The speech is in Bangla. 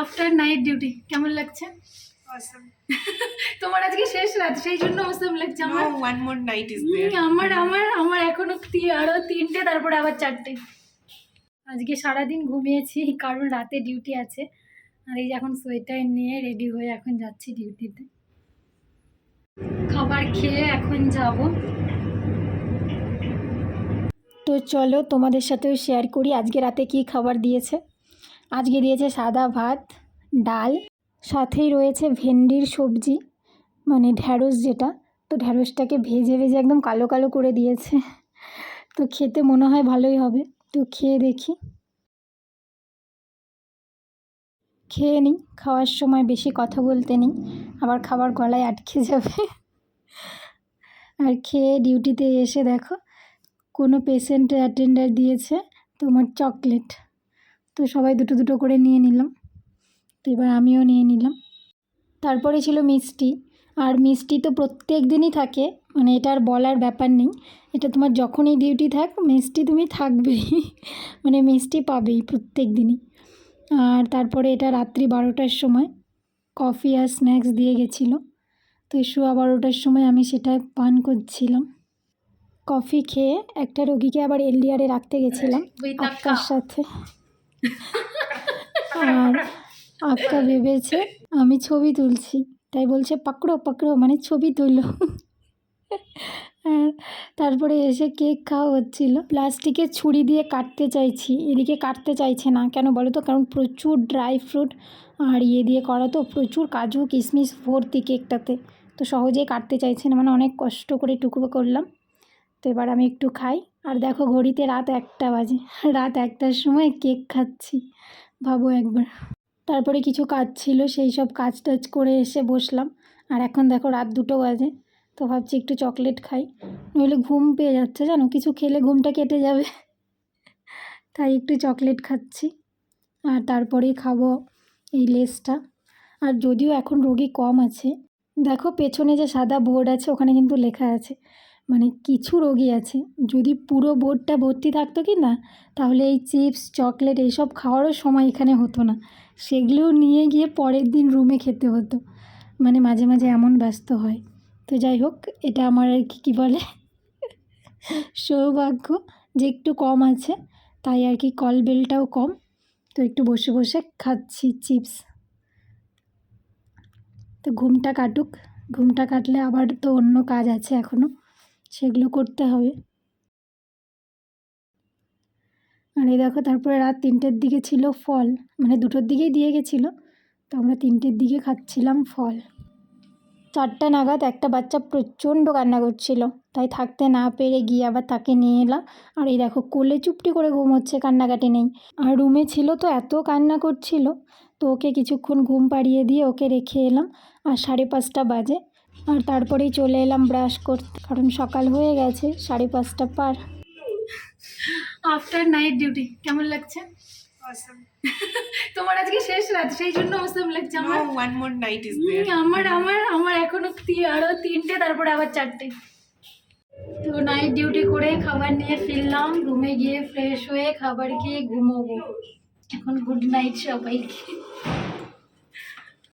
আফটার নাইট ডিউটি কেমন লাগছে? তোমার আজকে শেষ রাত সেই জন্য অসম লাগছে আমার। ওয়ান one নাইট হুম, আমার আমার আমার এখনও আরও তিনটে তারপরে আবার চারটে। আজকে সারাদিন ঘুমিয়েছি কারণ রাতে ডিউটি আছে। আর এই যে এখন সোয়েটার নিয়ে রেডি হয়ে এখন যাচ্ছি ডিউটিতে খাবার খেয়ে এখন যাব। তো চলো তোমাদের সাথেও শেয়ার করি আজকে রাতে কি খাবার দিয়েছে। আজকে দিয়েছে সাদা ভাত, ডাল, সাথেই রয়েছে ভেন্ডির সবজি মানে ঢ্যাঁড়স যেটা। তো ঢ্যাঁড়সটাকে ভেজে ভেজে একদম কালো কালো করে দিয়েছে। তো খেতে মনে হয় ভালোই হবে। তো খেয়ে দেখি। খেয়ে নিই, খাওয়ার সময় বেশি কথা বলতে নেই। আবার খাবার গলায় আটকে যাবে। আর খেয়ে ডিউটিতে এসে দেখো, কোনো পেশেন্টে অ্যাটেন্ডার দিয়েছে তোমার চকলেট। তো সবাই দুটো দুটো করে নিয়ে নিলাম। তো এবার আমিও নিয়ে নিলাম। তারপরে ছিল মিষ্টি। আর মিষ্টি তো প্রত্যেক দিনই থাকে মানে এটা আর বলার ব্যাপার নেই। এটা তোমার যখনই ডিউটি থাক মিষ্টি তুমি থাকবেই। মানে মিষ্টি পাবেই প্রত্যেক দিনই। আর তারপরে এটা রাত্রি বারোটার সময় কফি আর স্ন্যাক্স দিয়ে গেছিল। তো শোয়া বারোটার সময় আমি সেটা পান করছিলাম। কফি খেয়ে একটা রোগীকে আবার এলডিআরে রাখতে গেছিলাম সাথে। আর আক্কা ভেবেছে, আমি ছবি তুলছি। তাই বলছে পাকড়ো পাকড়ো মানে ছবি তুলো। আর তারপরে এসে কেক খাওয়া হচ্ছিল। প্লাস্টিকের ছুরি দিয়ে কাটতে চাইছি। এদিকে কাটতে চাইছে না। কেন বলো তো? কারণ প্রচুর ড্রাই ফ্রুট আর ইয়ে দিয়ে করা তো প্রচুর কাজু, কিশমিশ, ভর্তি কেকটাতে। তো সহজেই কাটতে চাইছে না। মানে অনেক কষ্ট করে টুকরো করলাম। তো এবার আমি একটু খাই। আর দেখো ঘড়িতে রাত একটা বাজে। রাত একটার সময় কেক খাচ্ছি। ভাবো একবার। তারপরে কিছু কাজ ছিল, সেই সব কাজ টাজ করে এসে বসলাম। আর এখন দেখো রাত দুটো বাজে, তো ভাবছি একটু চকলেট খাই। নইলে ঘুম পেয়ে যাচ্ছে, জানো? কিছু খেলে ঘুমটা কেটে যাবে। তাই একটু চকলেট খাচ্ছি। আর তারপরেই খাব এই লেসটা। আর যদিও এখন রোগী কম আছে, দেখো পেছনে যে সাদা বোর্ড আছে, ওখানে কিন্তু লেখা আছে। মানে কিছু রোগী আছে। যদি পুরো বোর্ডটা ভর্তি থাকতো কি না, তাহলে এই চিপস, চকলেট এইসব খাওয়ারও সময় এখানে হতো না। সেগুলো নিয়ে গিয়ে পরের দিন রুমে খেতে হতো। মানে মাঝে মাঝে এমন ব্যস্ত হয়। তো যাই হোক, এটা আমার আর কি, কী বলে? সৌভাগ্য যে একটু কম আছে, তাই আর কি কল বেলটাও কম। তো একটু বসে বসে খাচ্ছি চিপস। তো ঘুমটা কাটুক। ঘুমটা কাটলে আবার তো অন্য কাজ আছে এখনও সেগুলো করতে হবে। আর এই দেখো তারপরে রাত তিনটের দিকে ছিল ফল। মানে দুটোর দিকেই দিয়ে গেছিল। তো আমরা তিনটের দিকে খাচ্ছিলাম ফল। চারটা নাগাদ একটা বাচ্চা প্রচণ্ড কান্না করছিল। তাই থাকতে না পেরে গিয়ে আবার তাকে নিয়ে এলাম আর এই দেখো কোলে চুপটি করে ঘুম হচ্ছে কান্নাকাটি নেই। আর রুমে ছিল তো এত কান্না করছিল। তো ওকে কিছুক্ষণ ঘুম পাড়িয়ে দিয়ে ওকে রেখে এলাম আর সাড়ে পাঁচটা বাজে। আর তারপরেই চলে এলাম ব্রাশ করতে কারণ সকাল হয়ে গেছে সাড়ে পাঁচটা পার। আফটার নাইট ডিউটি কেমন লাগছে? তোমার আজকে শেষ রাত সেই জন্য অসম লাগছে আমার। night is hmm, there. আমার আমার আমার এখনও আরও তিনটে তারপরে আবার চারটে। তো নাইট ডিউটি করে খাবার নিয়ে ফিরলাম রুমে গিয়ে ফ্রেশ হয়ে খাবার খেয়ে ঘুমোবো। এখন গুড নাইট সবাইকে। you